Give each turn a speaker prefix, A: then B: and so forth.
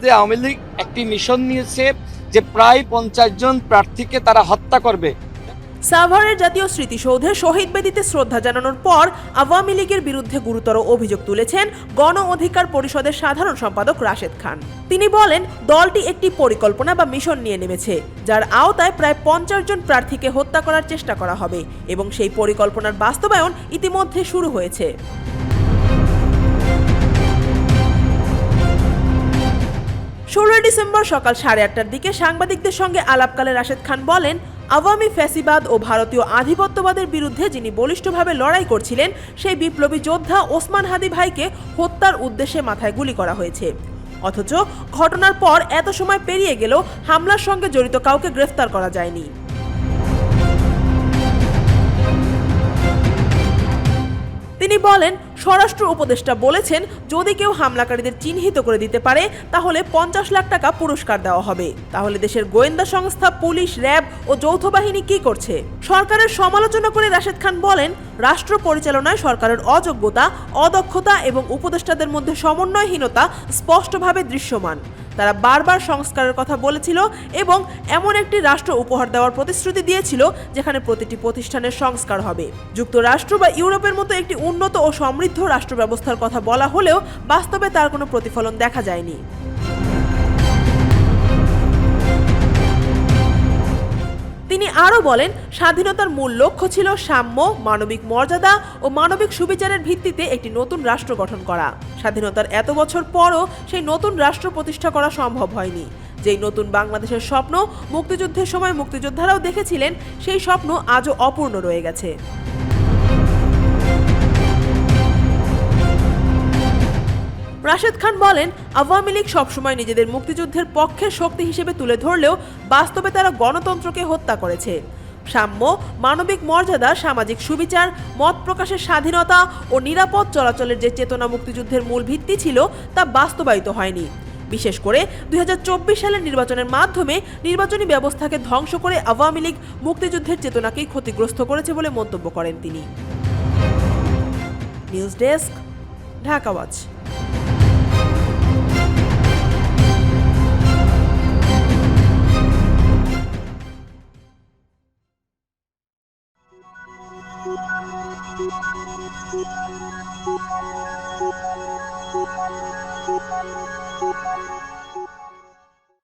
A: আওয়ামী লীগ একটি মিশন নিয়েছে যে প্রায় পঞ্চাশ জন প্রার্থীকে তারা হত্যা করবে।
B: সাভারের জাতীয় স্মৃতিসৌধে শহীদ বেদিতে শ্রদ্ধা জানানোর পর আওয়ামী লীগের বিরুদ্ধে গুরুতর অভিযোগ তুলেছেন গণ অধিকার পরিষদের সাধারণ সম্পাদক রাশেদ খান। তিনি বলেন, দলটি একটি পরিকল্পনা বা মিশন নিয়ে নেমেছে, যার আওতায় প্রায় পঞ্চাশ জন প্রার্থীকে হত্যা করার চেষ্টা করা হবে এবং সেই পরিকল্পনার বাস্তবায়ন ইতিমধ্যে শুরু হয়েছে। ষোলোই ডিসেম্বর সকাল সাড়ে আটটার দিকে সাংবাদিকদের সঙ্গে আলাপকালে রাশেদ খান বলেন, আওয়ামী ফ্যাসিবাদ ও ভারতীয় আধিপত্যবাদের বিরুদ্ধে যিনি বলিষ্ঠভাবে লড়াই করছিলেন, সেই বিপ্লবী যোদ্ধা ওসমান হাদি ভাইকে হত্যার উদ্দেশ্যে মাথায় গুলি করা হয়েছে। অথচ ঘটনার পর এত সময় পেরিয়ে গেলেও হামলার সঙ্গে জড়িত কাউকে গ্রেফতার করা যায়নি। বলেন, স্বরাষ্ট্র উপদেষ্টা বলেছেন, যদি কেউ হামলাকারীদের চিহ্নিত করে দিতে পারে, তাহলে পঞ্চাশ লাখ টাকা পুরস্কার দেওয়া হবে। তাহলে দেশের গোয়েন্দা সংস্থা, পুলিশ, র্যাব ও যৌথ বাহিনী কি করছে? সরকারের সমালোচনা করে রাশেদ খান বলেন, রাষ্ট্র পরিচালনায় সরকারের অযোগ্যতা, অদক্ষতা এবং উপদেষ্টাদের মধ্যে সমন্বয়হীনতা স্পষ্টভাবে দৃশ্যমান। তারা বারবার সংস্কারের কথা বলেছিল এবং এমন একটি রাষ্ট্র উপহার দেওয়ার প্রতিশ্রুতি দিয়েছিল যেখানে প্রতিটি প্রতিষ্ঠানের সংস্কার হবে। যুক্তরাষ্ট্র বা ইউরোপের মতো একটি উন্নত ও সমৃদ্ধ রাষ্ট্র ব্যবস্থার কথা বলা হলেও বাস্তবে তার কোনো প্রতিফলন দেখা যায়নি। আরও বলেন, স্বাধীনতার মূল লক্ষ্য ছিল সাম্য, মানবিক মর্যাদা ও মানবিক সুবিচারের ভিত্তিতে একটি নতুন রাষ্ট্র গঠন করা। স্বাধীনতার এত বছর পরও সেই নতুন রাষ্ট্র প্রতিষ্ঠা করা সম্ভব হয়নি। যেই নতুন বাংলাদেশের স্বপ্ন মুক্তিযুদ্ধের সময় মুক্তিযোদ্ধারাও দেখেছিলেন, সেই স্বপ্ন আজও অপূর্ণ রয়ে গেছে। রাশেদ খান বলেন, আওয়ামী লীগ সবসময় নিজেদের মুক্তিযুদ্ধের পক্ষের শক্তি হিসেবে তুলে ধরলেও বাস্তবে তারা গণতন্ত্রকে হত্যা করেছে। সাম্য, মানবিক মর্যাদা, সামাজিক সুবিচার, মত প্রকাশের স্বাধীনতা ও নিরাপদ চলাচলের যে চেতনা মুক্তিযুদ্ধের মূল ভিত্তি ছিল, তা বাস্তবায়িত হয়নি। বিশেষ করে দুই হাজার চব্বিশ সালের নির্বাচনের মাধ্যমে নির্বাচনী ব্যবস্থাকে ধ্বংস করে আওয়ামী লীগ মুক্তিযুদ্ধের চেতনাকেই ক্ষতিগ্রস্ত করেছে বলে মন্তব্য করেন তিনি। News desk, Dhaka
C: Thank you.